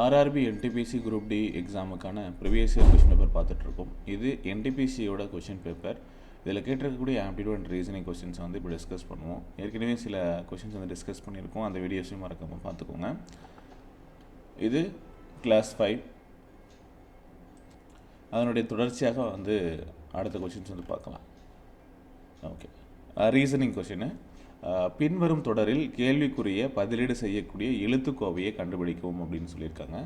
RRB NTPC group D எக்ஸாமுக்கான previous year question paper பார்த்துட்ருக்கோம். இது என்டிபிசியோட கொஷின் பேப்பர் இதில் கேட்டிருக்கக்கூடிய ஆப்டிடியூட் அண்ட் ரீசனிங் கொஷின்ஸ் வந்து இப்போ டிஸ்கஸ் பண்ணுவோம். ஏற்கனவே சில கொஷின்ஸ் வந்து டிஸ்கஸ் பண்ணியிருக்கோம். அந்த வீடியோஸையும் மறக்காமல் பார்த்துக்கோங்க. இது கிளாஸ் ஃபைவ் அதனுடைய தொடர்ச்சியாக வந்து அடுத்த கொஷின்ஸ் வந்து பார்க்கலாம். ஓகே ரீசனிங் கொஷின்னு பின்வரும் தொடரில் கேள்விக்குரிய பதிலீடு செய்யக்கூடிய எழுத்துக்கோவையை கண்டுபிடிக்கவும் அப்படின்னு சொல்லியிருக்காங்க.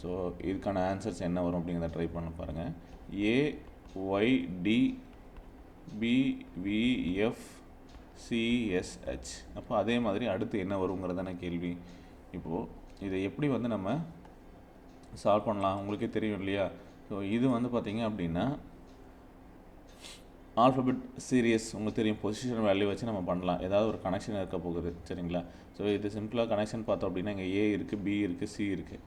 ஸோ இதுக்கான ஆன்சர்ஸ் என்ன வரும் அப்படிங்கிறத ட்ரை பண்ண பாருங்கள் A Y D P V F C S H அப்போ அதே மாதிரி அடுத்து என்ன வருங்கிறதான கேள்வி. இப்போது இதை எப்படி வந்து நம்ம சால்வ் பண்ணலாம்? உங்களுக்கே தெரியும் இல்லையா? ஸோ இது வந்து பார்த்திங்க அப்படின்னா ஆல்ஃபபெட் சீரியஸ் உங்களுக்கு தெரியும். பொசிஷன் வேல்யூ வச்சு நம்ம பண்ணலாம். ஏதாவது ஒரு கனெக்ஷன் இருக்க போகுது சரிங்களா? ஸோ இது சிம்பிளாக கனெக்ஷன் பார்த்தோம் அப்படின்னா இங்கே ஏ இருக்குது பி இருக்குது சி இருக்குது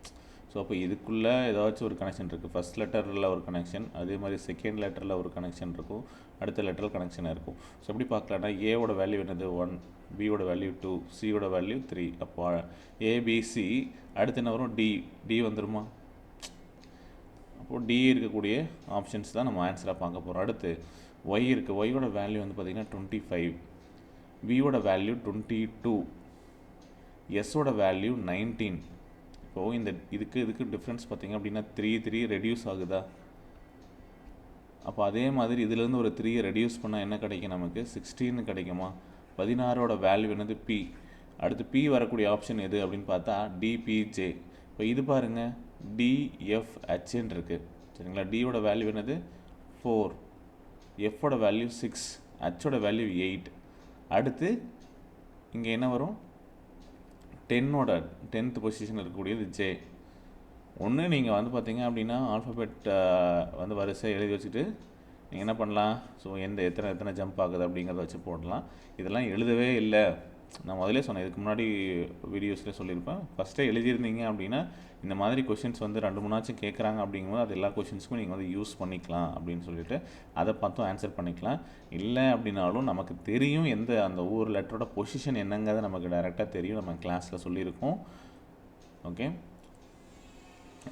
ஸோ அப்போ இதுக்குள்ளே ஏதாச்சும் ஒரு கனெக்ஷன் இருக்குது ஃபஸ்ட் லெட்டரில் ஒரு கனெக்ஷன் அதே மாதிரி செகண்ட் லெட்டரில் ஒரு கனெக்ஷன் இருக்கும். அடுத்த லெட்டரில் கனெக்ஷன் இருக்கும். ஸோ எப்படி பார்க்கலாம்னா ஏவோட வேல்யூ என்னது? ஒன் பியோட வேல்யூ டூ சியோட வேல்யூ த்ரீ அப்போ ஏபிசி அடுத்து என்ன வரும்? டி டி வந்துருமா? அப்போது டி இருக்கக்கூடிய ஆப்ஷன்ஸ் தான் நம்ம ஆன்சராக பார்க்க போகிறோம் அடுத்து ஒய் இருக்குது ஒய்யோட வேல்யூ வந்து பார்த்திங்கன்னா டுவெண்ட்டி ஃபைவ் வியோட வேல்யூ டுவெண்ட்டி டூ எஸ்ஸோட வேல்யூ நைன்டீன் இப்போது இந்த இதுக்கு இதுக்கு டிஃப்ரென்ஸ் பார்த்திங்க அப்படின்னா த்ரீ த்ரீ ரெடியூஸ் ஆகுதா? அப்போ அதே மாதிரி இதுலேருந்து ஒரு த்ரீயை ரெடியூஸ் பண்ணால் என்ன கிடைக்கும் நமக்கு? சிக்ஸ்டீன் கிடைக்குமா? பதினாறோட வேல்யூ என்னது? பி அடுத்து பி வரக்கூடிய ஆப்ஷன் எது அப்படின்னு பார்த்தா டிபிஜே இப்போ இது பாருங்கள் டிஎஃப்ஹெச்ன்னு இருக்குது சரிங்களா? டியோட வேல்யூ என்னது? ஃபோர் எஃபோட வேல்யூ சிக்ஸ் ஹச்சோட வேல்யூ எயிட் அடுத்து இங்கே என்ன வரும்? டென்னோட டென்த் பொசிஷன் இருக்கக்கூடியது ஜே ஒன்று நீங்கள் வந்து பார்த்தீங்க அப்படின்னா ஆல்ஃபபெட் வந்து வரிசை எழுதி வச்சுட்டு நீங்கள் என்ன பண்ணலாம்? ஸோ எந்த எத்தனை எத்தனை ஜம்ப் ஆகுது அப்படிங்கிறத வச்சு போடலாம். இதெல்லாம் எழுதவே இல்லை. நான் முதலே சொன்னேன் இதுக்கு முன்னாடி வீடியோஸில் சொல்லியிருப்பேன். ஃபஸ்ட்டே எழுதியிருந்தீங்க அப்படின்னா இந்த மாதிரி கொஷின்ஸ் வந்து ரெண்டு மூணாச்சும் கேட்குறாங்க அப்படிங்கும்போது அது எல்லா கொஷின்ஸுக்கும் நீங்கள் வந்து யூஸ் பண்ணிக்கலாம் அப்படின்னு சொல்லிட்டு அதை பார்த்தும் ஆன்சர் பண்ணிக்கலாம். இல்லை அப்படின்னாலும் நமக்கு தெரியும் எந்த அந்த ஒவ்வொரு லெட்டரோட பொசிஷன் என்னங்கிறத நமக்கு டைரெக்டாக தெரியும். நம்ம கிளாஸில் சொல்லியிருக்கோம். ஓகே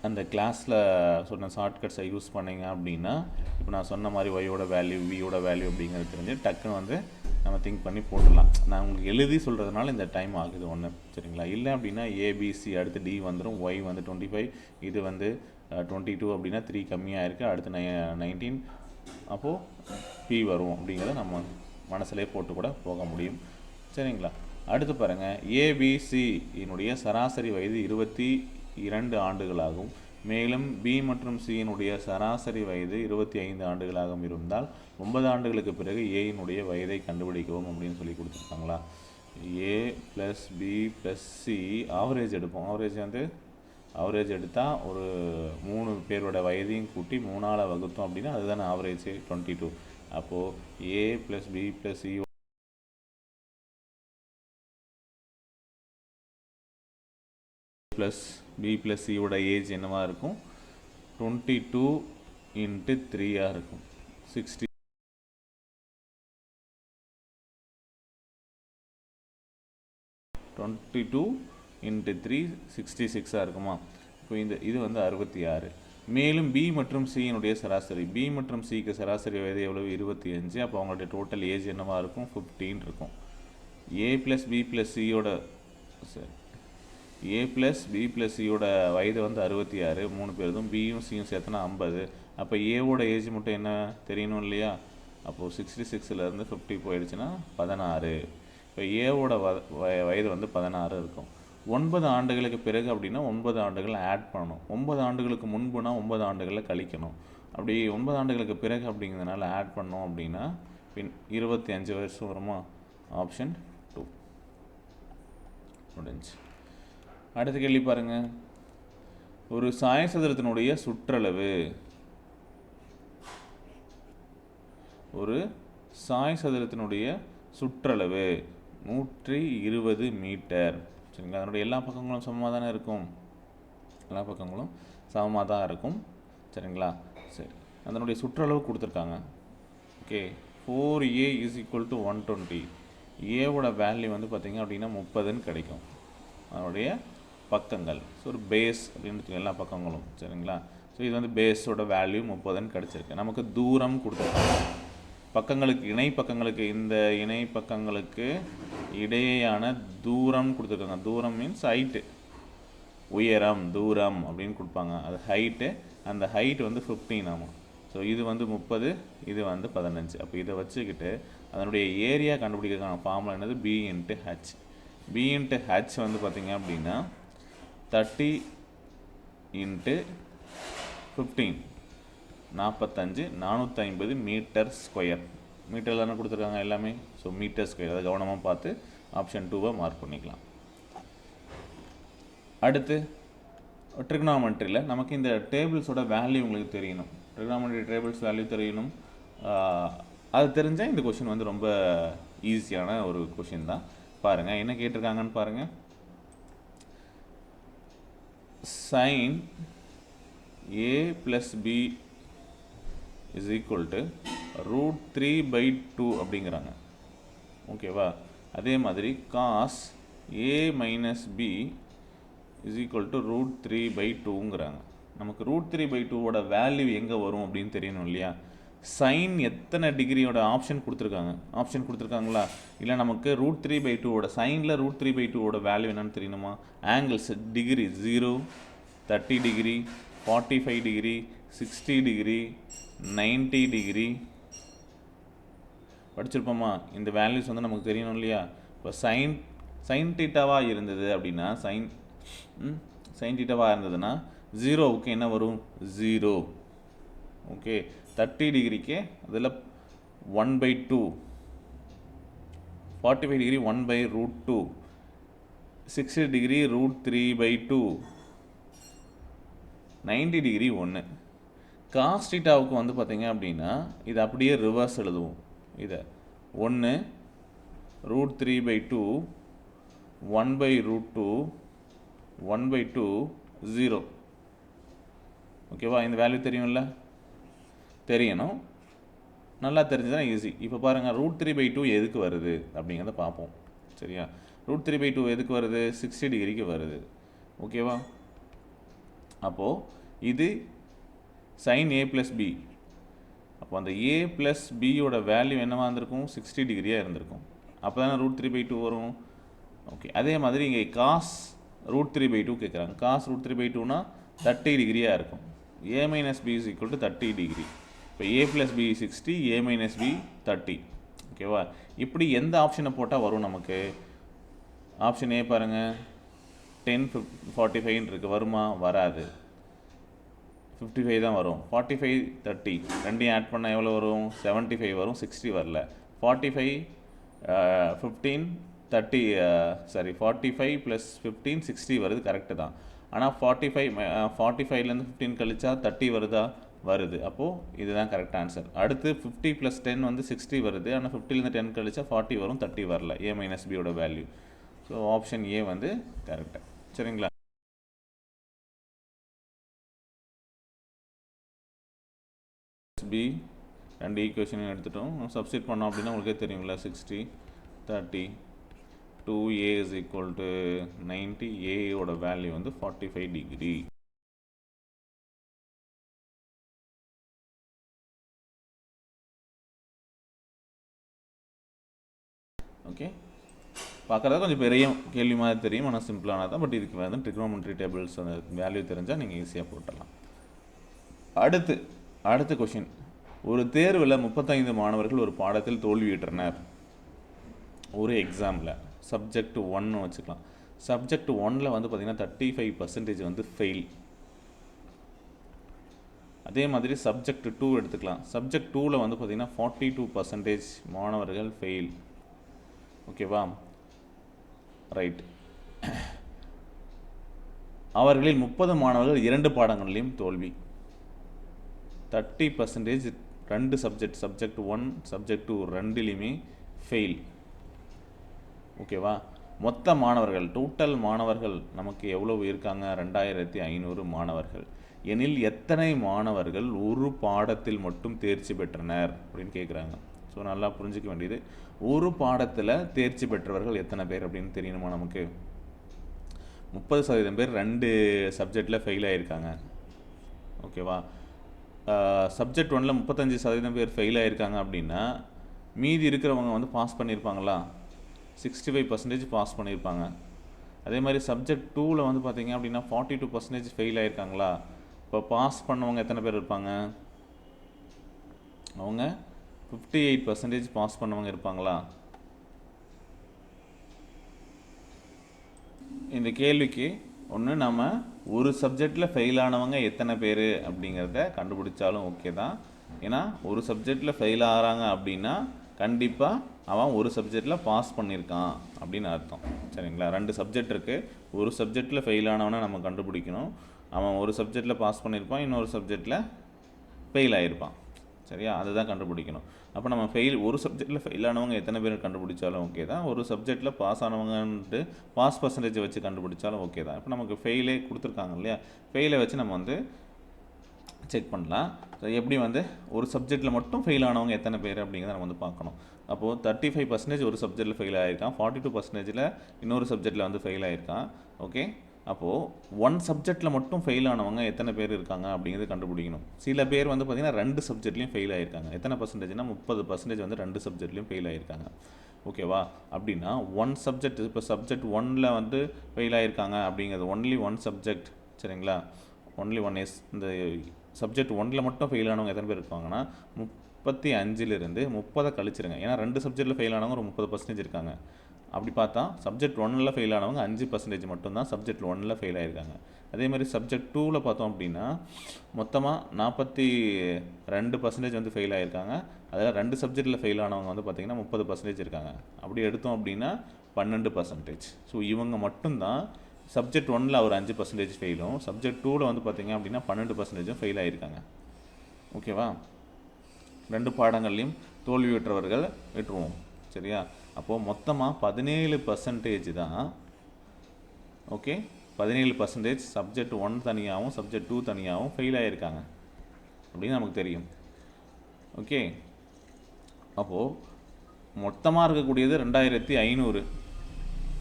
அந்த கிளாஸில் சொன்ன ஷார்ட்கட்ஸை யூஸ் பண்ணிங்க அப்படின்னா இப்போ நான் சொன்ன மாதிரி ஒய்யோட வேல்யூ வியோட வேல்யூ அப்படிங்கிறது தெரிஞ்சு டக்குன்னு வந்து நம்ம திங்க் பண்ணி போட்டுடலாம். நான் உங்களுக்கு எழுதி சொல்கிறதுனால இந்த டைம் ஆகுது ஒன்று சரிங்களா? இல்லை அப்படின்னா ஏபிசி அடுத்து டி வந்துடும் ஒய் வந்து டுவெண்ட்டி ஃபைவ் இது வந்து டுவெண்ட்டி டூ அப்படின்னா த்ரீ கம்மியாக இருக்குது அடுத்து நை நைன்டீன் அப்போது பி வரும் அப்படிங்கிறத நம்ம மனசுலேயே போட்டு கூட போக முடியும். சரிங்களா? அடுத்து பாருங்கள் ஏபிசி என்னுடைய சராசரி வயது இருபத்தி இரண்டு ஆண்டுகளாகும். மேலும் பி மற்றும் சியினுடைய சராசரி வயது இருபத்தி ஐந்து ஆண்டுகளாகவும் இருந்தால் ஒன்பது ஆண்டுகளுக்கு பிறகு ஏயினுடைய வயதை கண்டுபிடிக்கவும் அப்படின்னு சொல்லி கொடுத்துருக்காங்களா? A plus B plus C average எடுப்போம். ஆவரேஜ் வந்து ஆவரேஜ் எடுத்தால் ஒரு மூணு பேரோட வயதையும் கூட்டி மூணால் வகுத்தோம் அப்படின்னா அதுதானே ஆவரேஜ் டுவெண்ட்டி டூ அப்போது A plus B plus C plus B plus சியோட ஏஜ் என்னவா இருக்கும்? டுவெண்ட்டி டூ இன்ட்டு த்ரீயாக இருக்கும். Sixty twenty two into three sixty சிக்ஸாக இருக்குமா? இப்போ இந்த இது வந்து அறுபத்தி ஆறு. மேலும் பி மற்றும் சியினுடைய சராசரி. பி மற்றும் சிக்கு சராசரி வயது எவ்வளவு? இருபத்தி அஞ்சு. அப்போ அவங்களுடைய டோட்டல் ஏஜ் என்னவாக இருக்கும்? ஃபிஃப்டீன் இருக்கும். ஏ ப்ளஸ் பி ப்ளஸ் சியோட சரி ஏ ப்ளஸ் பி ப்ளஸ் சியோட வயது வந்து அறுபத்தி ஆறு மூணு பேருதும் பியும் சியும் சேர்த்தனா ஐம்பது. அப்போ ஏவோட ஏஜ் மட்டும் என்ன தெரியணும் இல்லையா? அப்போது சிக்ஸ்டி சிக்ஸ்லேருந்து ஃபிஃப்டி போயிடுச்சுன்னா பதினாறு. இப்போ ஏவோட வ வயது வந்து பதினாறு இருக்கும். ஒன்பது ஆண்டுகளுக்கு பிறகு அப்படின்னா ஒன்பது ஆண்டுகள் ஆட் பண்ணணும். ஒன்பது ஆண்டுகளுக்கு முன்புனா ஒன்பது ஆண்டுகளில் கழிக்கணும். அப்படி ஒன்பது ஆண்டுகளுக்கு பிறகு அப்படிங்கிறதுனால ஆட் பண்ணோம் அப்படின்னா பின் இருபத்தி அஞ்சு வருஷம் வருமா? ஆப்ஷன் டூ முடிஞ்சு. அடுத்த கேள்வி பாருங்க. ஒரு சாயசதுரத்தினுடைய சுற்றளவு. ஒரு சாயசதுரத்தினுடைய சுற்றளவு நூற்றி இருபது மீட்டர். சரிங்களா? அதனுடைய எல்லா பக்கங்களும் சமமாக தானே இருக்கும்? எல்லா பக்கங்களும் சமமாக தான் இருக்கும். சரிங்களா? சரி. அதனுடைய சுற்றளவு கொடுத்துருக்காங்க. Okay. Four A is equal to one twenty ஏவோட வேல்யூ வந்து பார்த்திங்க அப்படின்னா முப்பதுன்னு கிடைக்கும். அதனுடைய பக்கங்கள். ஸோ ஒரு பேஸ் அப்படின்னு எல்லா பக்கங்களும் சரிங்களா? ஸோ இது வந்து பேஸோட வேல்யூ முப்பதுன்னு கிடச்சிருக்கு. நமக்கு தூரம் கொடுத்துருக்காங்க. பக்கங்களுக்கு இணை பக்கங்களுக்கு இந்த இணை பக்கங்களுக்கு இடையேயான தூரம் கொடுத்துருக்காங்க. தூரம் மீன்ஸ் ஹைட்டு உயரம் தூரம் அப்படின்னு கொடுப்பாங்க. அது ஹைட்டு அந்த ஹைட் வந்து ஃபிஃப்டீன் ஆகும். ஸோ இது வந்து முப்பது இது வந்து பதினஞ்சு. அப்போ இதை வச்சுக்கிட்டு அதனுடைய ஏரியா கண்டுபிடிக்கிறதுக்கான ஃபார்முலா என்னது? B into H B into H வந்து பார்த்திங்க அப்படின்னா தேர்ட்டி இன்ட்டு ஃபிஃப்டீன் நாற்பத்தஞ்சு நானூற்றி ஐம்பது மீட்டர் ஸ்கொயர் மீட்டர் தானே கொடுத்துருக்காங்க எல்லாமே? ஸோ மீட்டர் ஸ்கொயர் அதை கவனமாக பார்த்து ஆப்ஷன் டூவை மார்க் பண்ணிக்கலாம். அடுத்து ட்ரிக்னாமெண்ட்ரியில் நமக்கு இந்த டேபிள்ஸோட வேல்யூ உங்களுக்கு தெரியணும். ட்ரிக்னாமெண்ட்ரி டேபிள்ஸ் வேல்யூ தெரியணும். அது தெரிஞ்சால் இந்த கொஷின் வந்து ரொம்ப ஈஸியான ஒரு கொஷின் தான். பாருங்கள் என்ன கேட்டிருக்காங்கன்னு பாருங்கள் sine A plus B is equal to root three by two அப்படிங்கிறாங்க. ஓகேவா அதே மாதிரி cos A minus B is equal to root three by டூங்கிறாங்க நமக்கு ரூட் த்ரீ பை டூவோட வேல்யூ எங்கே வரும் அப்படின்னு தெரியணும் இல்லையா? சைன் எத்தனை டிகிரியோட ஆப்ஷன் கொடுத்துருக்காங்க? ஆப்ஷன் கொடுத்துருக்காங்களா? இல்லை நமக்கு ரூட் த்ரீ பை டூவோட சைனில் ரூட் த்ரீ பை டூவோட வேல்யூ என்னன்னு தெரியணுமா? Angles degree zero thirty degree forty five degree sixty degree ninety degree படிச்சிருப்போமா? இந்த வேல்யூஸ் வந்து நமக்கு தெரியணும் இல்லையா? இப்போ சைன் சைன் டீட்டாவாக இருந்தது அப்படின்னா சைன் சைன் டீட்டாவாக இருந்ததுன்னா ஜீரோவுக்கு என்ன வரும்? ஜீரோ ஓகே தேர்ட்டி டிகிரிக்கு அதில் one by two forty five degree one by root two sixty degree root three by two ninety degree ஒன்று காஸ்டிட்டாவுக்கு வந்து பார்த்திங்க அப்படின்னா இது அப்படியே ரிவர்ஸ் எழுதுவோம். இதை ஒன்று root three by two one by root two one by two zero ஓகேவா இந்த வேல்யூ தெரியும்ல? தெரியணும். நல்லா தெரிஞ்சதுனா ஈஸி இப்போ பாருங்கள் ரூட் த்ரீ பை டூ எதுக்கு வருது? அப்படிங்கிறத பார்ப்போம். சரியா? ரூட் த்ரீ பை டூ எதுக்கு வருது? சிக்ஸ்டி டிகிரிக்கு வருது. ஓகேவா அப்போது இது சைன் ஏ ப்ளஸ் பி அப்போ அந்த ஏ ப்ளஸ் பியோட வேல்யூ என்னவா இருந்திருக்கும்? சிக்ஸ்டி டிகிரியாக இருந்திருக்கும். அப்போ தானே ரூட் த்ரீ பை டூ வரும். ஓகே அதே மாதிரி இங்கே cos root three by two கேட்குறாங்க. காஸ் ரூட் த்ரீ பை டூனா தேர்ட்டி டிகிரியாக இருக்கும். A minus B is equal to thirty degree இப்போ A plus B sixty A minus B thirty ஓகேவா இப்படி எந்த ஆப்ஷனை போட்டால் வரும் நமக்கு? ஆப்ஷன் ஏ பாருங்கள் டென் ஃபிஃப் ஃபார்ட்டி ஃபைவ்னு இருக்குது வருமா? வராது. ஃபிஃப்டி ஃபைவ் தான் வரும். ஃபார்ட்டி ஃபைவ் தேர்ட்டி ரெண்டையும் ஆட் பண்ணால் எவ்வளோ வரும்? செவன்ட்டி ஃபைவ் வரும். சிக்ஸ்டி வரல. Forty five fifteen thirty sorry forty five plus fifteen sixty வருது. கரெக்டு தான். ஆனால் ஃபார்ட்டி ஃபைவ் ஃபார்ட்டி ஃபைவ்லேருந்து ஃபிஃப்டீன் கழிச்சா தேர்ட்டி வருதா? வருது. அப்போது இதுதான் கரெக்ட் ஆன்சர் அடுத்து ஃபிஃப்டி ப்ளஸ் டென் வந்து சிக்ஸ்டி வருது. ஆனால் ஃபிஃப்டிலேருந்து டென் கழிச்சா ஃபார்ட்டி வரும் தேர்ட்டி வரல. ஏ மைனஸ் பியோட வேல்யூ ஸோ ஆப்ஷன் ஏ வந்து கரெக்டாக சரிங்களா? பி ரெண்டு ஈக்குவேஷனையும் எடுத்துட்டோம். சப்ஸ்டிட் பண்ணோம் அப்படின்னா உங்களுக்கே தெரியுங்களா sixty thirty two A is equal to ninety ஏயோட value வந்து ஃபார்ட்டி ஃபைவ் டிகிரி ஓகே பார்க்குறது கொஞ்சம் பெரிய கேள்வி மாதிரி தெரியும். ஆனால் சிம்பிளானதான் பட் இதுக்கு வந்து ட்ரிக்னோமெட்ரி டேபிள்ஸ் அந்த வேல்யூ தெரிஞ்சால் நீங்கள் ஈஸியாக போட்டலாம் அடுத்து அடுத்த கொஷின் ஒரு தேர்வில் முப்பத்தைந்து மாணவர்கள் ஒரு பாடத்தில் தோல்வியிட்டனர் ஒரு எக்ஸாமில் சப்ஜெக்ட் ஒன்னு வச்சுக்கலாம். சப்ஜெக்ட் ஒன்னில் வந்து பார்த்திங்கன்னா தேர்ட்டி ஃபைவ் பர்சன்டேஜ் வந்து ஃபெயில் அதே மாதிரி சப்ஜெக்ட் டூ எடுத்துக்கலாம். சப்ஜெக்ட் டூவில் வந்து பார்த்திங்கன்னா ஃபார்ட்டி டூ பர்சன்டேஜ் மாணவர்கள் ஃபெயில் ஓகேவா ரைட் அவர்களில் முப்பது மாணவர்கள் இரண்டு பாடங்களிலும் தோல்வி. தேர்ட்டி பர்சன்டேஜ் ரெண்டு subject subject one subject two ரெண்டுலேயுமே ஃபெயில் ஓகேவா மொத்த மாணவர்கள் டோட்டல் மாணவர்கள் நமக்கு எவ்வளவு இருக்காங்க? ரெண்டாயிரத்தி ஐநூறு மாணவர்கள். எனில் எத்தனை மாணவர்கள் ஒரு பாடத்தில் மட்டும் தேர்ச்சி பெற்றனர்? அப்படின்னு கேட்குறாங்க ஸோ நல்லா புரிஞ்சிக்க வேண்டியது. ஒரு பாடத்தில் தேர்ச்சி பெற்றவர்கள் எத்தனை பேர் அப்படின்னு தெரியணுமா நமக்கு? முப்பது சதவீதம் பேர் ரெண்டு சப்ஜெக்டில் ஃபெயில் ஆகியிருக்காங்க ஓகேவா? சப்ஜெக்ட் ஒன்றில் முப்பத்தஞ்சு சதவீதம் பேர் ஃபெயில் ஆகியிருக்காங்க அப்படின்னா மீதி இருக்கிறவங்க வந்து பாஸ் பண்ணியிருப்பாங்களா சிக்ஸ்டி ஃபைவ் பர்சன்டேஜ் பாஸ் பண்ணியிருப்பாங்க அதே மாதிரி சப்ஜெக்ட் டூவில் வந்து பார்த்தீங்க அப்படின்னா ஃபார்ட்டி டூ பர்சன்டேஜ் ஃபெயில் ஆகியிருக்காங்களா இப்போ பாஸ் பண்ணவங்க எத்தனை பேர் இருப்பாங்க? அவங்க ஃபிஃப்டி எயிட் பர்சன்டேஜ் பாஸ் பண்ணவங்க இருப்பாங்களா? இந்த கேள்விக்கு ஒன்று நம்ம ஒரு சப்ஜெக்டில் ஃபெயில் ஆனவங்க எத்தனை பேர் அப்படிங்கிறத கண்டுபிடிச்சாலும் ஓகே தான். ஏன்னா ஒரு சப்ஜெக்டில் ஃபெயில் ஆகிறாங்க அப்படின்னா கண்டிப்பாக அவன் ஒரு சப்ஜெக்டில் பாஸ் பண்ணியிருக்கான் அப்படின்னு அர்த்தம். சரிங்களா? ரெண்டு சப்ஜெக்ட் இருக்குது ஒரு சப்ஜெக்டில் ஃபெயில் ஆனவனை நம்ம கண்டுபிடிக்கணும். அவன் ஒரு சப்ஜெக்டில் பாஸ் பண்ணியிருப்பான் இன்னொரு சப்ஜெக்டில் ஃபெயில் ஆகிருப்பான் சரியா? அதுதான் கண்டுபிடிக்கணும். அப்போ நம்ம ஃபெயில் ஒரு சப்ஜெக்டில் ஃபெயில் ஆனவங்க எத்தனை பேர் கண்டுபிடிச்சாலும் ஓகே தான். ஒரு சப்ஜெக்டில் பாஸ் ஆனவங்கன்ட்டு பாஸ் பர்சன்டேஜை வச்சு கண்டுபிடிச்சாலும் ஓகே தான். இப்போ நமக்கு ஃபெயிலே கொடுத்துருக்காங்க இல்லையா? ஃபெயிலை வச்சு நம்ம வந்து செக் பண்ணலாம். எப்படி வந்து ஒரு சப்ஜெக்டில் மட்டும் ஃபெயில் ஆனவங்க எத்தனை பேர் அப்படிங்கிறத நம்ம வந்து பார்க்கணும். அப்போது தேர்ட்டி ஃபைவ் பர்சன்டேஜ் ஒரு சப்ஜெக்டில் ஃபெயில் ஆகிருக்கான் ஃபார்ட்டி டூ பர்சன்டேஜில் இன்னொரு சப்ஜெக்டில் வந்து ஃபெயில் ஆகிருக்கான் ஓகே அப்போது ஒன் சப்ஜெக்டில் மட்டும் ஃபெயில் ஆனவங்க எத்தனை பேர் இருக்காங்க அப்படிங்கிறது கண்டுபிடிக்கணும். சில பேர் வந்து பார்த்திங்கன்னா ரெண்டு சப்ஜெக்ட்லேயும் ஃபெயில் ஆகியிருக்காங்க எத்தனை பர்சன்டேஜ்னா முப்பது பர்சன்டேஜ் வந்து ரெண்டு சப்ஜெக்ட்லையும் ஃபெயில் ஆகிருக்காங்க ஓகேவா அப்படின்னா ஒன் சப்ஜெக்ட் இப்போ சப்ஜெக்ட் ஒனில் வந்து ஃபெயில் ஆகிருக்காங்க அப்படிங்கிறது ஒன்லி ஒன் சப்ஜெக்ட் சரிங்களா? ஒன்லி ஒன் எஸ் இந்த சப்ஜெக்ட் ஒனில் மட்டும் ஃபெயில் ஆனவங்க எத்தனை பேர் இருப்பாங்கன்னா முப்பத்தி அஞ்சிலிருந்து முப்பதை கழிச்சிருங்க. ஏன்னா ரெண்டு சப்ஜெக்ட்டில் ஃபெயில் ஆனவங்க ஒரு முப்பது பர்சன்டேஜ் இருக்காங்க. அப்படி பார்த்தா சப்ஜெக்ட் ஒன்னில் ஃபெயில் ஆனவங்க அஞ்சு பர்சன்டேஜ் மட்டும்தான் சப்ஜெக்ட் ஒன்னில் ஃபெயில் ஆயிருக்காங்க. அதே மாதிரி சப்ஜெக்ட் டூவில் பார்த்தோம் அப்படின்னா மொத்தமாக நாற்பத்தி ரெண்டு பர்சன்டேஜ் வந்து ஃபெயில் ஆயிருக்காங்க. அதில் ரெண்டு சப்ஜெக்ட்டில் ஃபெயில் ஆனவங்க வந்து பார்த்திங்கன்னா முப்பது பர்சன்டேஜ் இருக்காங்க. அப்படி எடுத்தோம் அப்படின்னா பன்னெண்டு பர்சன்டேஜ் ஸோ இவங்க மட்டும்தான் சப்ஜெக்ட் ஒன்னில் ஒரு அஞ்சு பர்சன்டேஜ் ஃபெயிலும் சப்ஜெக்ட் டூவில் வந்து பார்த்திங்க அப்படின்னா பன்னெண்டு பர்சன்டேஜும் ஃபெயில் ஆகியிருக்காங்க ஓகேவா ரெண்டு பாடங்கள்லையும் தோல்வியுற்றவர்கள் விட்டுருவோம் சரியா? அப்போது மொத்தமாக பதினேழு பர்சன்டேஜ் தான். ஓகே பதினேழு பர்சன்டேஜ் சப்ஜெக்ட் ஒன் தனியாகவும் சப்ஜெக்ட் டூ தனியாகவும் ஃபெயில் ஆகியிருக்காங்க அப்படின்னு நமக்கு தெரியும். ஓகே அப்போது மொத்தமாக இருக்கக்கூடியது ரெண்டாயிரத்தி ஐநூறு.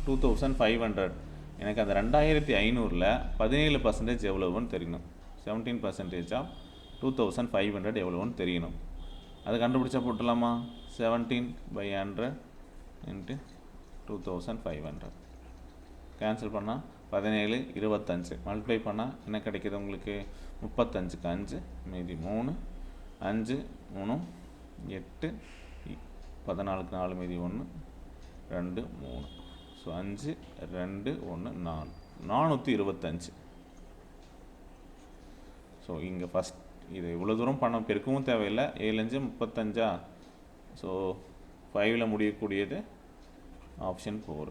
டூ தௌசண்ட் ஃபைவ் ஹண்ட்ரட் எனக்கு அந்த ரெண்டாயிரத்தி ஐநூறில் பதினேழு பர்சன்டேஜ் எவ்வளவுன்னு தெரியணும். செவன்டீன் பர்சன்டேஜாக டூ தௌசண்ட் ஃபைவ் ஹண்ட்ரட் எவ்வளோன்னு தெரியணும். அதை கண்டுபிடிச்சா போட்டுடலாமா? Seventeen by hundred into two thousand five hundred cancel பண்ணால் பதினேழு இருபத்தஞ்சு. மல்டிப்ளை பண்ணால் என்ன கிடைக்கிது உங்களுக்கு? முப்பத்தஞ்சுக்கு அஞ்சு மீதி மூணு அஞ்சு மூணு எட்டு பதினாலுக்கு நாலு மீதி ஒன்று ரெண்டு மூணு. ஸோ அஞ்சு ரெண்டு ஒன்று நாலு. நானூற்றி இருபத்தஞ்சு. ஸோ இங்கே ஃபஸ்ட் இது இவ்வளோ தூரம் பணம் பெருக்கவும் தேவையில்லை. ஏழஞ்சு முப்பத்தஞ்சா? ஸோ ஃபைவ்ல முடியக்கூடியது ஆப்ஷன் ஃபோர்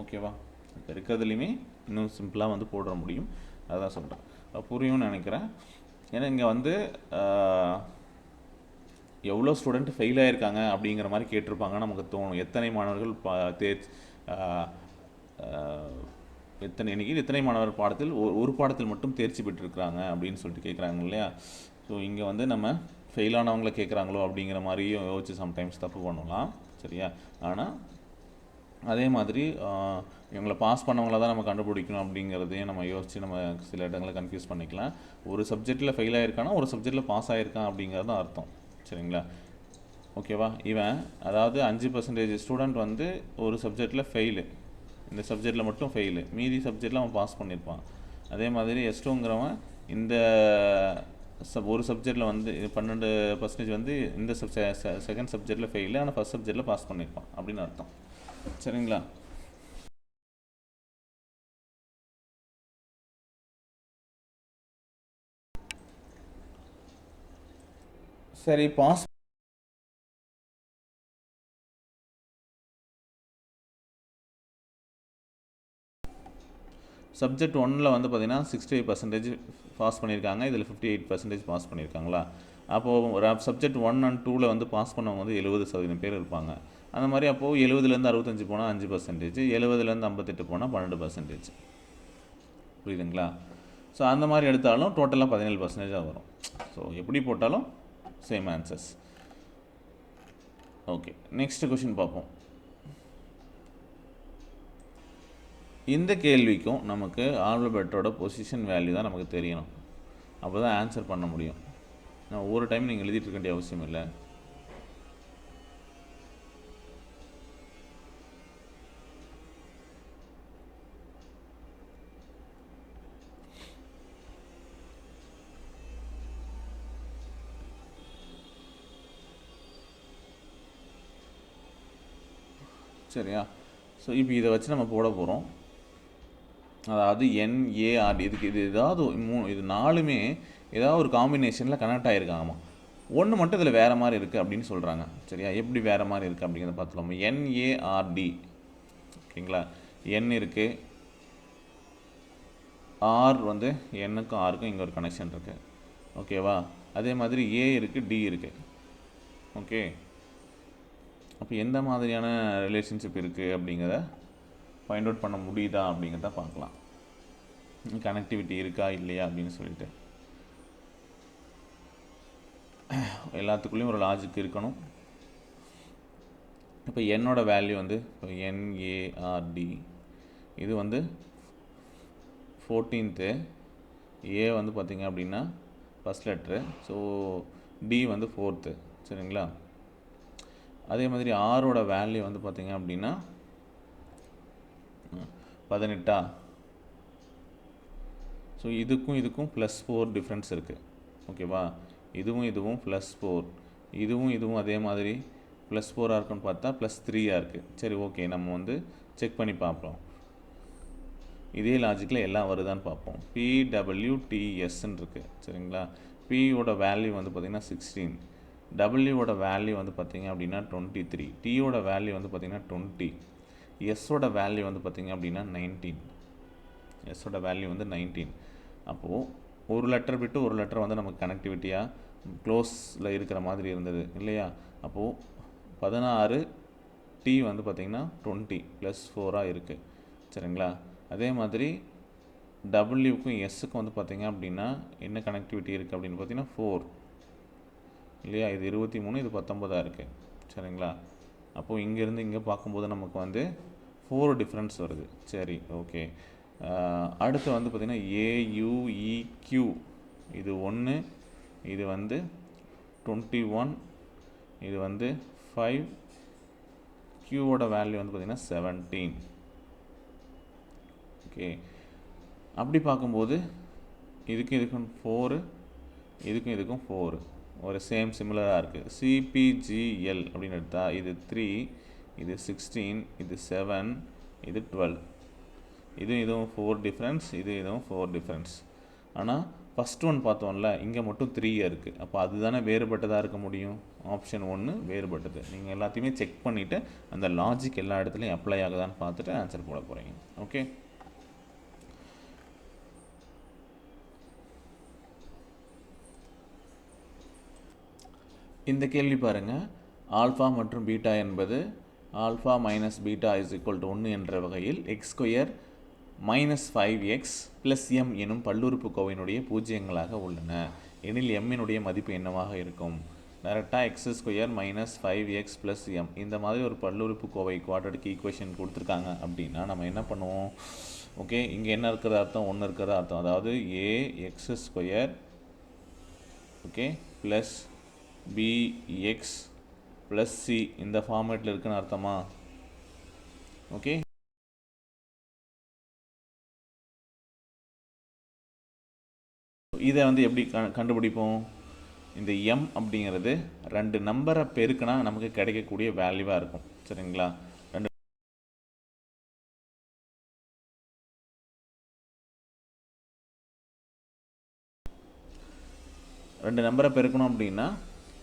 ஓகேவா இப்போ இருக்கிறதுலையுமே இன்னும் சிம்பிளாக வந்து போட முடியும். அதுதான் சொல்கிறேன் புரியும்னு நினைக்கிறேன். ஏன்னா இங்கே வந்து எவ்வளோ ஸ்டூடெண்ட் ஃபெயில் ஆயிருக்காங்க அப்படிங்கிற மாதிரி கேட்டிருப்பாங்க நமக்கு தோணும். எத்தனை மாணவர்கள் பா எத்தனை எண்ணிக்கையில் எத்தனை மாணவர் பாடத்தில் ஒரு ஒரு பாடத்தில் மட்டும் தேர்ச்சி பெற்றிருக்கிறாங்க அப்படின்னு சொல்லிட்டு கேட்குறாங்க இல்லையா? ஸோ இங்கே வந்து நம்ம ஃபெயிலானவங்களை கேட்குறாங்களோ அப்படிங்கிற மாதிரியும் யோசிச்சு சம்டைம்ஸ் தப்பு பண்ணலாம். சரியா? ஆனால் அதே மாதிரி இவங்களை பாஸ் பண்ணவங்கள தான் நம்ம கண்டுபிடிக்கணும் அப்படிங்கிறதையும் நம்ம யோசித்து நம்ம சில இடங்களில் கன்ஃபியூஸ் பண்ணிக்கலாம். ஒரு சப்ஜெக்ட்டில் ஃபெயில் ஆகிருக்கானா ஒரு சப்ஜெக்டில் பாஸ் ஆயிருக்கான் அப்படிங்கிறது தான் அர்த்தம். சரிங்களா? ஓகேவா இவன் அதாவது அஞ்சு பர்சன்டேஜ் ஸ்டூடெண்ட் வந்து ஒரு சப்ஜெக்டில் ஃபெயிலு இந்த சப்ஜெக்டில் மட்டும் ஃபெயிலு மீதி சப்ஜெக்டில் அவன் பாஸ் பண்ணியிருப்பான். அதே மாதிரி எஸ்டோங்கிறவன் இந்த சப் ஒரு சப்ஜெக்டில் வந்து இது பன்னெண்டு பர்சன்டேஜ் வந்து இந்த சப் செகண்ட் சப்ஜெக்டில் ஃபெயிலு ஆனால் ஃபஸ்ட் சப்ஜெக்டில் பாஸ் பண்ணியிருப்பான் அப்படின்னு அர்த்தம். சரிங்களா? சரி பாஸ் சப்ஜெக்ட் ஒன்னில் வந்து பார்த்தீங்கன்னா சிக்ஸ்டி எயிட் பர்சன்டேஜ் பாஸ் பண்ணியிருக்காங்க. இதில் ஃபிஃப்டி எயிட் பர்சன்டேஜ் பாஸ் பண்ணியிருக்காங்களா அப்போது சப்ஜெக்ட் ஒன் அண்ட் டூவில் வந்து பாஸ் பண்ணவங்க வந்து எழுபது சதவீதம் பேர் இருப்பாங்க. அந்த மாதிரி அப்போது எழுபதுலேருந்து அறுபத்தஞ்சு போனால் அஞ்சு பர்சன்டேஜ் எழுபதுலேருந்து ஐம்பத்தெட்டு போனால் பன்னெண்டு பர்சன்டேஜ் புரியுதுங்களா? ஸோ அந்த மாதிரி எடுத்தாலும் டோட்டலாக பதினேழு பர்சன்டேஜாக வரும். ஸோ எப்படி போட்டாலும் same answers okay next question பார்ப்போம். இந்த கேள்விக்கும் நமக்கு ஆல்பபெட்டோட பொசிஷன் வேல்யூ தான் நமக்கு தெரியணும். அப்போ தான் ஆன்சர் பண்ண முடியும். நான் ஒவ்வொரு டைம் நீங்கள் எழுதிட்டு இருக்க வேண்டிய அவசியம் இல்லை. சரியா? ஸோ இப்போ இதை வச்சு நம்ம போட போகிறோம் அதாவது என்ஏஆர்டி இதுக்கு இது ஏதாவது மூணு இது நாலுமே ஏதாவது ஒரு காம்பினேஷனில் கனெக்ட் ஆகிருக்காங்கம்மா ஒன்று மட்டும் இதில் வேறு மாதிரி இருக்குது அப்படின்னு சொல்கிறாங்க சரியா? எப்படி வேறு மாதிரி இருக்குது அப்படிங்கிறத பார்த்துலாமா என்ஏஆர்டி ஓகேங்களா? என் இருக்குது ஆர் வந்து எண்ணுக்கும் ஆருக்கும் இங்கே ஒரு கனெக்ஷன் இருக்குது ஓகேவா அதே மாதிரி ஏ இருக்குது டி இருக்குது ஓகே அப்போ எந்த மாதிரியான ரிலேஷன்ஷிப் இருக்குது அப்படிங்கிறத ஃபைண்ட் அவுட் பண்ண முடியுதா அப்படிங்கிறத பார்க்கலாம். கனெக்டிவிட்டி இருக்கா இல்லையா அப்படின்னு சொல்லிட்டு. எல்லாத்துக்குள்ளேயும் ஒரு லாஜிக் இருக்கணும். இப்போ என்னோடய வேல்யூ வந்து இப்போ என்ஏஆர்டி இது வந்து ஃபோர்டீன்த்து ஏ வந்து பார்த்திங்க அப்படின்னா ஃபஸ்ட் லெட்ரு ஸோ டி வந்து ஃபோர்த்து சரிங்களா? அதே மாதிரி ஆரோட வேல்யூ வந்து பார்த்திங்க அப்படின்னா பதினெட்டா? ஸோ இதுக்கும் இதுக்கும் ப்ளஸ் ஃபோர் டிஃப்ரென்ஸ் இருக்குது ஓகேவா இதுவும் இதுவும் ப்ளஸ் ஃபோர் இதுவும் இதுவும் அதே மாதிரி ப்ளஸ் ஃபோராக இருக்குன்னு பார்த்தா ப்ளஸ் த்ரீயாக இருக்குது சரி ஓகே நம்ம வந்து செக் பண்ணி பார்ப்போம். இதே லாஜிக்கில் எல்லாம் வருதான்னு பார்ப்போம். பிடபிள்யூடிஎஸ்ன்னு இருக்குது சரிங்களா? பியோட வேல்யூ வந்து பார்த்திங்கன்னா சிக்ஸ்டீன் டபிள்யூவோட வேல்யூ வந்து பார்த்திங்க அப்படின்னா டுவெண்ட்டி த்ரீ டீயோட வேல்யூ வந்து பார்த்திங்கன்னா டுவெண்ட்டி எஸ்ஸோட வேல்யூ வந்து பார்த்திங்க அப்படின்னா நைன்டீன் எஸ்ஸோட வேல்யூ வந்து நைன்டீன் அப்போது ஒரு லெட்டர் விட்டு ஒரு லெட்டர் வந்து நமக்கு கனெக்டிவிட்டியாக க்ளோஸில் இருக்கிற மாதிரி இருந்தது இல்லையா? அப்போது பதினாறு டி வந்து பார்த்திங்கன்னா டுவெண்ட்டி ப்ளஸ் ஃபோராக இருக்குது சரிங்களா? அதே மாதிரி டபிள்யூக்கும் எஸ்ஸுக்கும் வந்து பார்த்திங்க அப்படின்னா என்ன கனெக்டிவிட்டி இருக்குது அப்படின்னு பார்த்தீங்கன்னா ஃபோர் இல்லையா? இது இருபத்தி மூணு இது பத்தொம்பதாக இருக்குது சரிங்களா? அப்போது இங்கேருந்து இங்கே பார்க்கும்போது நமக்கு வந்து ஃபோர் டிஃப்ரென்ஸ் வருது. சரி ஓகே அடுத்து வந்து பார்த்திங்கன்னா ஏயுஇக்யூ இது ஒன்று இது வந்து டுவெண்ட்டி ஒன் இது வந்து ஃபைவ் க்யூவோட வேல்யூ வந்து பார்த்திங்கன்னா செவன்டீன் ஓகே அப்படி பார்க்கும்போது இதுக்கும் இதுக்கும் ஃபோரு இதுக்கும் இதுக்கும் ஃபோரு ஒரு சேம் சிமிலராக இருக்குது சிபிஜிஎல் அப்படின்னு எடுத்தால் இது த்ரீ இது சிக்ஸ்டீன் இது செவன் இது டுவெல் இது இதுவும் ஃபோர் டிஃப்ரென்ஸ் இது இதுவும் ஃபோர் டிஃப்ரென்ஸ் ஆனால் ஃபஸ்ட் ஒன் பார்த்தோம்ல இங்கே மட்டும் த்ரீயாக இருக்குது அப்போ அதுதானே வேறுபட்டதாக இருக்க முடியும்? ஆப்ஷன் ஒன்று வேறுபட்டது. நீங்கள் எல்லாத்தையுமே செக் பண்ணிவிட்டு அந்த லாஜிக் எல்லா இடத்துலையும் அப்ளை ஆகுதான்னு பார்த்துட்டு ஆன்சர் போட போகிறீங்க ஓகே இந்த கேள்வி பாருங்கள் ஆல்ஃபா மற்றும் பீட்டா என்பது alpha minus beta is equal to ஒன்று என்ற வகையில் X square minus five X plus M எனும் பல்லுறுப்புக்கோவையினுடைய பூஜ்ஜியங்களாக உள்ளன. எனில் எம்மினுடைய மதிப்பு என்னவாக இருக்கும்? டேரெக்டாக X square minus five X plus M இந்த மாதிரி ஒரு பல்லுறுப்புக்கோவை குவாட்ரடிக் ஈக்குவேஷன் கொடுத்துருக்காங்க அப்படின்னா நம்ம என்ன பண்ணுவோம்? ஓகே இங்கே என்ன இருக்கிற அர்த்தம்? ஒன்று இருக்கிற அர்த்தம். அதாவது A X square okay plus B X plus C இந்த ஃபார்மேட்டில் இருக்குன்னு அர்த்தமா? ஓகே இதை வந்து எப்படி க கண்டுபிடிப்போம்? இந்த எம் அப்படிங்கிறது ரெண்டு நம்பரை பெருக்கினா நமக்கு கிடைக்கக்கூடிய வேல்யூவாக இருக்கும். சரிங்களா? ரெண்டு ரெண்டு நம்பரை பெருக்கணும் அப்படின்னா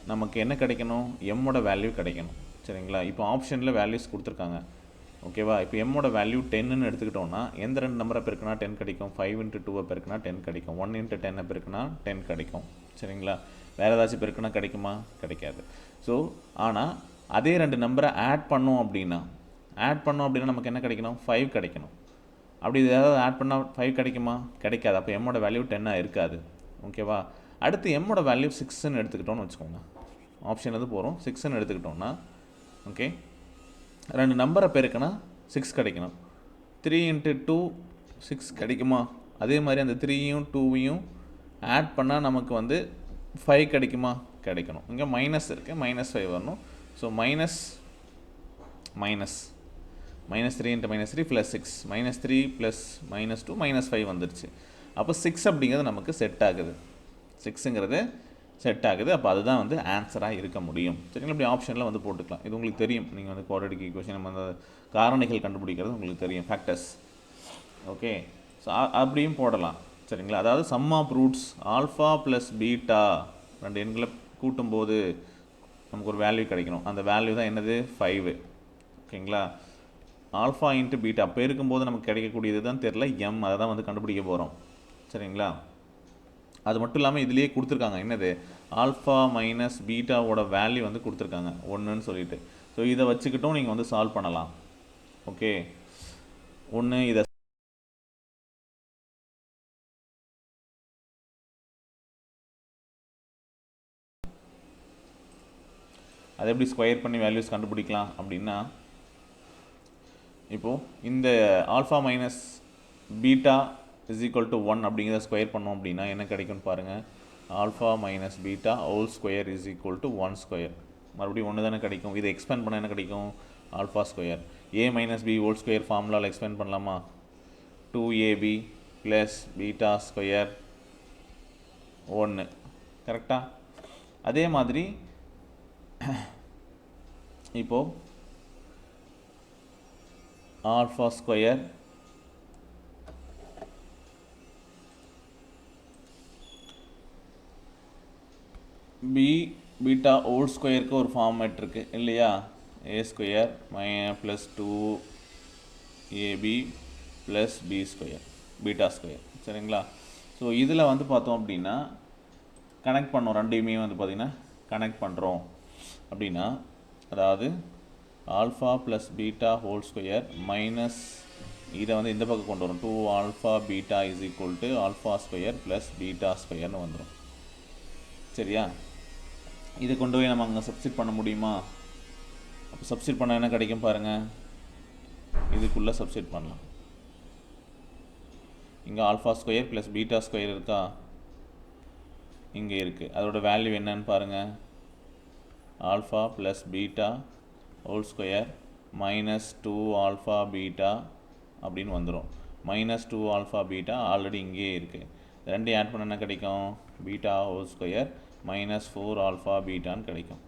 நமக்கு என்ன கிடைக்கணும்? எம்மோட வேல்யூ கிடைக்கணும். சரிங்களா? இப்போ ஆப்ஷனில் வேல்யூஸ் கொடுத்துருக்காங்க. ஓகேவா இப்போ எம்மோட வேல்யூ டென்னு எடுத்துக்கிட்டோம்னா எந்த ரெண்டு நம்பரை பெருக்குனா டென் கிடைக்கும்? ஃபைவ் இன்ட்டு டூவை பெருக்குனா டென் கிடைக்கும். ஒன் இன்ட்டு டென்னை பெருக்குனா டென் கிடைக்கும். சரிங்களா? வேறு ஏதாச்சும் பெருக்குனா கிடைக்குமா? கிடைக்காது. ஸோ ஆனால் அதே ரெண்டு நம்பரை ஆட் பண்ணோம் அப்படின்னா ஆட் பண்ணோம் அப்படின்னா நமக்கு என்ன கிடைக்கணும்? ஃபைவ் கிடைக்கணும். அப்படி ஏதாவது ஆட் பண்ணால் ஃபைவ் கிடைக்குமா? கிடைக்காது. அப்போ எம்மோட வேல்யூ டென்னாக இருக்காது. ஓகேவா அடுத்து எம்மோட வேல்யூ சிக்ஸ்ன்னு எடுத்துக்கிட்டோன்னு வச்சுக்கோங்க. ஆப்ஷன்லேருந்து போகிறோம். சிக்ஸ்ன்னு எடுத்துக்கிட்டோம்னா ஓகே ரெண்டு நம்பரை பெருக்கினா சிக்ஸ் கிடைக்கணும். த்ரீ இன்ட்டு டூ சிக்ஸ் கிடைக்குமா? அதே மாதிரி அந்த த்ரீயும் டூவையும் ஆட் பண்ணால் நமக்கு வந்து ஃபைவ் கிடைக்குமா? கிடைக்கணும். இங்கே மைனஸ் இருக்குது மைனஸ் ஃபைவ் வரணும். So minus minus minus three into minus three plus six minus three plus minus two minus five வந்துருச்சு. அப்போ சிக்ஸ் அப்படிங்கிறது நமக்கு செட் ஆகுது. சிக்ஸுங்கிறது செட் ஆகுது. அப்போ அதுதான் வந்து ஆன்சராக இருக்க முடியும். சரிங்களா? இப்படி ஆப்ஷனில் வந்து போட்டுக்கலாம். இது உங்களுக்கு தெரியும். நீங்கள் வந்து குவாட்ரடிக் ஈக்குவேஷன் நம்ம அந்த காரணிகள் கண்டுபிடிக்கிறது உங்களுக்கு தெரியும். ஃபேக்டர்ஸ் ஓகே ஸோ அப்படியும் போடலாம். சரிங்களா? அதாவது sum of roots alpha plus beta ரெண்டு எண்களை கூட்டும்போது நமக்கு ஒரு வேல்யூ கிடைக்கணும். அந்த வேல்யூ தான் என்னது? ஃபைவு ஓகேங்களா? ஆல்ஃபா இன்ட்டு பீட்டா அப்போ இருக்கும்போது நமக்கு கிடைக்கக்கூடியது தான் தெரில எம் அதை தான் வந்து கண்டுபிடிக்க போகிறோம் சரிங்களா? அது மட்டும் இல்லாமல் இதுலேயே கொடுத்துருக்காங்க. என்னது? ஆல்ஃபா மைனஸ் பீட்டாவோட வேல்யூ வந்து கொடுத்துருக்காங்க. ஒன்றுன்னு சொல்லிட்டு. ஸோ இதை வச்சுக்கிட்டும் நீங்கள் வந்து சால்வ் பண்ணலாம். ஓகே ஒன்று இதை அதை எப்படி ஸ்கொயர் பண்ணி வேல்யூஸ் கண்டுபிடிக்கலாம் அப்படின்னா இப்போது இந்த alpha minus beta is equal to one அப்படிங்கிறத ஸ்கொயர் பண்ணோம் அப்படின்னா என்ன கிடைக்கும்னு பாருங்கள் alpha minus beta whole square is equal to one square மறுபடியும் ஒன்று தானே கிடைக்கும். இதை எக்ஸ்பேண்ட் பண்ண என்ன கிடைக்கும்? Alpha square A minus B whole square ஃபார்முலாவில் எக்ஸ்பேண்ட் பண்ணலாமா? Two A B plus beta square ஒன்று கரெக்டாக அதே மாதிரி இப்போது alpha square B beta whole ஸ்கொயருக்கு ஒரு ஃபார்மேட் இருக்குது இல்லையா? A square my plus two A B plus B square beta square சரிங்களா? ஸோ இதில் வந்து பார்த்தோம் அப்படின்னா கனெக்ட் பண்ணோம் ரெண்டையுமே வந்து பார்த்திங்கன்னா கனெக்ட் பண்ணுறோம் அப்படின்னா அதாவது alpha plus beta whole square minus இதை வந்து இந்த பக்கம் கொண்டு வரும். Two alpha beta is equal to alpha square plus beta ஸ்கொயர்னு வந்துடும் சரியா? இதை கொண்டு போய் நம்ம அங்கே சப்ஸ்டிட் பண்ண முடியுமா? அப்போ சப்ஸ்டிட் பண்ணால் என்ன கிடைக்கும் பாருங்கள் இதுக்குள்ளே சப்ஸ்டிட் பண்ணலாம். இங்கே alpha square plus beta square இருக்கா? இங்கே இருக்குது அதோட வேல்யூ என்னன்னு பாருங்கள் alpha plus beta whole square minus two alpha beta அப்படின்னு வந்துடும் minus two alpha beta already இங்கேயே இருக்குது ரெண்டையும் ஆட் பண்ண என்ன கிடைக்கும்? Beta whole square minus four alpha பீட்டான்னு கிடைக்கும்.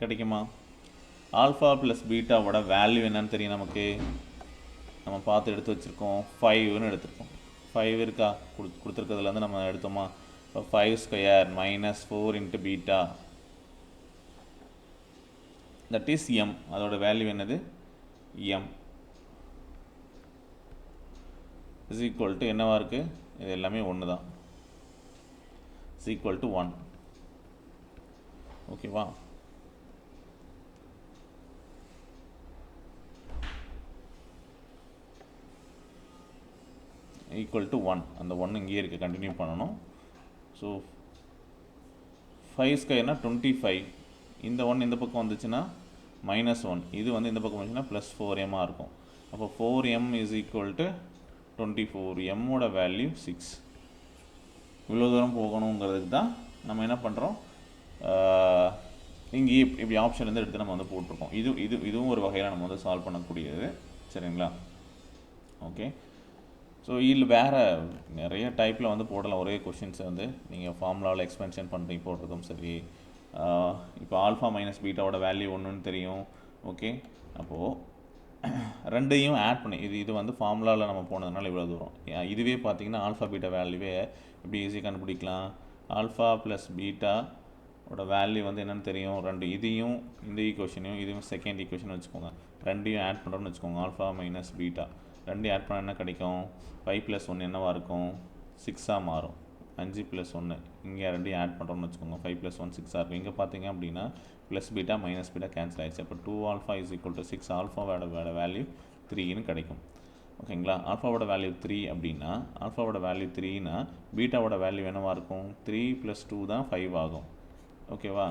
கிடைக்குமா? ஆல்ஃபா ப்ளஸ் பீட்டாவோட வேல்யூ என்னன்னு தெரியும் நமக்கு? நம்ம பார்த்து எடுத்து வச்சுருக்கோம். ஃபைவ்னு எடுத்திருக்கோம். ஃபைவ் இருக்கா? கொடு கொடுத்துருக்கிறதுலேருந்து நம்ம எடுத்தோமா? இப்போ five square minus four into beta that is M அதோட வேல்யூ என்னது? எம் இஸ் ஈக்குவல் டு என்னவாக இருக்குது இது எல்லாமே ஒன்று தான் இஸ் ஈக்குவல் டு ஒன் ஓகேவா ஈக்குவல் டு ஒன் அந்த ஒன் இங்கேயே இருக்குது கண்டினியூ பண்ணணும். ஸோ ஃபைவ் ஸ்கொயர்னால் டுவெண்ட்டி ஃபைவ் இந்த ஒன் இந்த பக்கம் வந்துச்சுன்னா மைனஸ் ஒன் இது வந்து இந்த பக்கம் வந்துச்சுன்னா ப்ளஸ் ஃபோர் எம்மாக இருக்கும். அப்போ four M is equal to twenty four எம்மோட value six இவ்வளோ தூரம் போகணுங்கிறதுக்கு தான் நம்ம என்ன பண்ணுறோம் இங்கேயே இப்படி ஆப்ஷன் வந்து எடுத்து நம்ம வந்து போட்டிருக்கோம். இது இது இதுவும் ஒரு வகையில் நம்ம வந்து சால்வ் பண்ணக்கூடியது. சரிங்களா? ஓகே ஸோ இதில் வேறு நிறைய டைப்பில் வந்து போடலாம். ஒரே கொஷின்ஸை வந்து நீங்கள் ஃபார்முலாவில் எக்ஸ்பென்ஷன் பண்ணுறீங்க போடுறதும் சரி. இப்போ ஆல்ஃபா மைனஸ் பீட்டாவோட வேல்யூ ஒன்றுன்னு தெரியும். ஓகே அப்போது ரெண்டையும் ஆட் பண்ணி இது இது வந்து ஃபார்முலாவில் நம்ம போனதுனால இவ்வளோ தூரம். இதுவே பார்த்தீங்கன்னா ஆல்ஃபா பீட்டா வேல்யூவே எப்படி ஈஸியாக கண்டுபிடிக்கலாம்? ஆல்ஃபா ப்ளஸ் பீட்டா ஓட வேல்யூ வந்து என்னென்னு தெரியும். ரெண்டு இதையும் இந்த ஈக்குவேஷனையும் இதுவும் செகண்ட் ஈக்குவேஷன் வச்சுக்கோங்க. ரெண்டையும் ஆட் பண்ணுறோன்னு வச்சுக்கோங்க. ஆல்ஃபா மைனஸ் பீட்டா ரெண்டையும் ஆட் பண்ணால் என்ன கிடைக்கும்? ஃபைவ் ப்ளஸ் ஒன்று என்னவாக இருக்கும்? சிக்ஸாக மாறும். அஞ்சு ப்ளஸ் ஒன்று இங்கே ரெண்டையும் ஆட் பண்ணுறோம்னு வச்சுக்கோங்க. ஃபைவ் ப்ளஸ் ஒன் சிக்ஸாக இருக்கும். இங்கே பார்த்தீங்க அப்படின்னா plus beta minus beta cancel ஆயிடுச்சு. அப்போ two alpha is equal to six ஆல்ஃபாவோட வேட வேல்யூ த்ரீன்னு கிடைக்கும். ஓகேங்களா ஆல்ஃபாவோட வேல்யூ த்ரீ அப்படின்னா ஆல்ஃபாவோட வேல்யூ த்ரீனா பீட்டாவோட வேல்யூ என்னவாக இருக்கும்? த்ரீ ப்ளஸ் டூ தான் ஃபைவ் ஆகும். ஓகேவா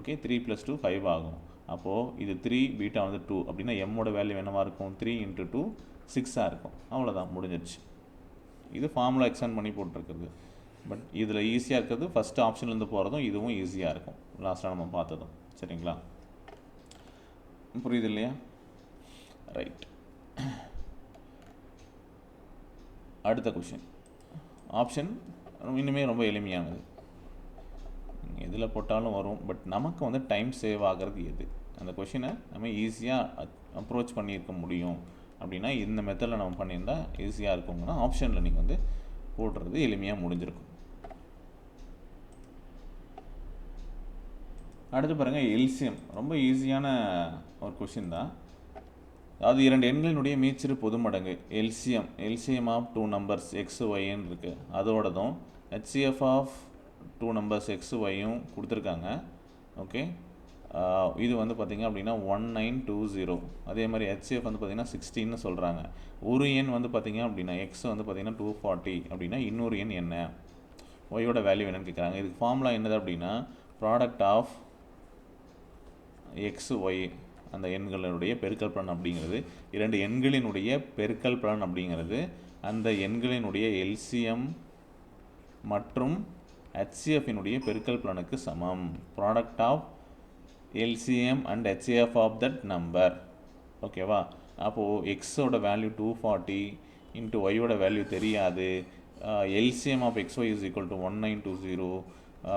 okay three plus two five ஆகும். அப்போது இது த்ரீ பீட்டா வந்து டூ அப்படின்னா எம்மோட வேல்யூ என்னவாக இருக்கும்? த்ரீ இன்ட்டு டூ சிக்ஸாக இருக்கும். அவ்வளோதான் முடிஞ்சிருச்சு. இது ஃபார்முலா எக்ஸ்டெண்ட் பண்ணி போட்டிருக்குது பட் இதில் ஈஸியாக இருக்கிறது ஃபஸ்ட்டு ஆப்ஷன்லேருந்து போகிறதும் இதுவும் ஈஸியாக இருக்கும். லாஸ்ட்டாக நம்ம பார்த்ததும். சரிங்களா? புரியுது இல்லையா? ரைட் அடுத்த கொஷின் ஆப்ஷன் இன்னுமே ரொம்ப எளிமையானது. எதில் போட்டாலும் வரும். பட் நமக்கு வந்து டைம் சேவ் ஆகிறது எது? அந்த கொஷினை நம்ம ஈஸியாக அப்ரோச் பண்ணியிருக்க முடியும். அப்படின்னா இந்த மெத்தடில் நம்ம பண்ணியிருந்தால் ஈஸியாக இருக்குங்கன்னா ஆப்ஷனில் நீங்கள் வந்து போடுறது எளிமையாக முடிஞ்சிருக்கும். அடுத்து பாருங்கள் எல்சியம் ரொம்ப ஈஸியான ஒரு கொஷின் தான். அது இரண்டு எண்களினுடைய மீச்சிறு பொது மடங்கு LCM LCM of two numbers X ஒய்ன்னு இருக்குது அதோடதும் HCF of two numbers X ஒய்யும் கொடுத்துருக்காங்க. ஓகே இது வந்து பார்த்திங்க அப்படின்னா ஒன் நைன் டூ ஜீரோ அதே மாதிரி ஹெச்எஃப் வந்து பார்த்திங்கன்னா சிக்ஸ்டீன்னு சொல்கிறாங்க ஒரு எண் வந்து பார்த்திங்க அப்படின்னா எக்ஸ் வந்து பார்த்திங்கன்னா டூ ஃபார்ட்டி அப்படின்னா இன்னொரு எண் என்ன? ஒய்யோட வேல்யூ என்னன்னு கேட்குறாங்க இதுக்கு ஃபார்முலா என்னது அப்படின்னா ப்ராடக்ட் ஆஃப் எக்ஸ் ஒய் அந்த எண்களினுடைய பெருக்கல் பலன் அப்படிங்கிறது இரண்டு எண்களினுடைய பெருக்கல் பலன் அப்படிங்கிறது அந்த எண்களினுடைய எல்சிஎம் மற்றும் ஹெச்சிஎஃபினுடைய பெருக்கல் பலனுக்கு சமம். Product of LCM and HCF of that number ஓகேவா அப்போது எக்ஸோட வேல்யூ டூ ஃபார்ட்டி இன்ட்டு ஒய்யோட வேல்யூ தெரியாது. LCM of X Y is equal to one nine two zero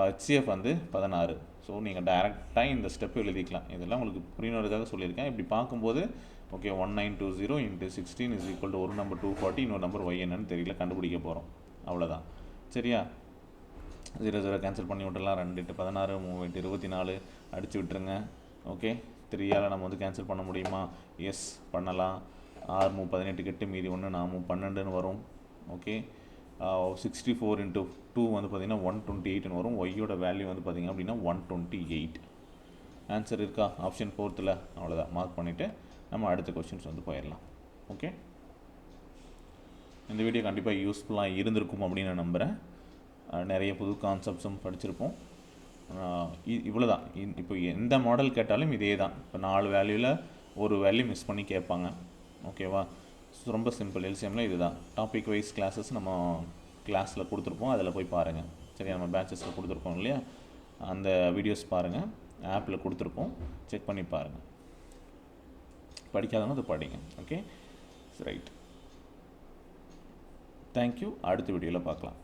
HCF வந்து பதினாறு. ஸோ நீங்கள் டேரெக்டாக இந்த ஸ்டெப் எழுதிக்கலாம். இதெல்லாம் உங்களுக்கு புரியணுறதுக்காக சொல்லியிருக்கேன். இப்படி பார்க்கும்போது okay one nine two zero into sixteen is equal to ஒரு நம்பர் டூ ஃபார்ட்டி இன்னொரு நம்பர் ஒய் என்னன்னு தெரியல. கண்டுபிடிக்க போகிறோம் அவ்வளோதான் சரியா? ஜீரோ ஜீரோ கேன்சல் பண்ணி விட்டுலாம் ரெண்டு எட்டு பதினாறு மூணு எட்டு இருபத்தி நாலு அடித்து விட்டுருங்க. ஓகே த்ரீயால் நம்ம வந்து கேன்சல் பண்ண முடியுமா? எஸ் பண்ணலாம். ஆறு மூ பதினெட்டு கெட்டு மீதி ஒன்று நாம பன்னெண்டுன்னு வரும். Okay sixty four into two வந்து பார்த்திங்கன்னா ஒன் டுவெண்ட்டி எயிட்னு வரும். ஒய்யோட வேல்யூ வந்து பார்த்திங்க அப்படின்னா ஒன் டுவெண்ட்டி எயிட் ஆன்சர் இருக்கா ஆப்ஷன் ஃபோர்த்தில் அவ்வளோதான் மார்க் பண்ணிவிட்டு நம்ம அடுத்த கொஷின்ஸ் வந்து போயிடலாம். ஓகே இந்த வீடியோ கண்டிப்பாக யூஸ்ஃபுல்லாக இருந்திருக்கும் அப்படின்னு நான் நம்புகிறேன் நிறைய புது கான்செப்ட்ஸும் படிச்சிருப்போம். இவ்வளோ தான் இப்போ எந்த மாடல் கேட்டாலும் இதே தான் இப்போ நாலு வேல்யூவில் ஒரு வேல்யூ மிஸ் பண்ணி கேட்பாங்க. ஓகேவா ரொம்ப சிம்பிள் எல்சிஎம்மில் இதுதான். டாபிக் வைஸ் கிளாஸஸ் நம்ம கிளாஸில் கொடுத்துருப்போம். அதில் போய் பாருங்கள் சரியா? நம்ம பேட்சஸில் கொடுத்துருப்போம் இல்லையா? அந்த வீடியோஸ் பாருங்கள் ஆப்பில் கொடுத்துருப்போம். செக் பண்ணி பாருங்கள் படிக்காதவங்க அதை படிங்க. ஓகே ரைட் தேங்க்யூ அடுத்த வீடியோவில் பார்க்கலாம்.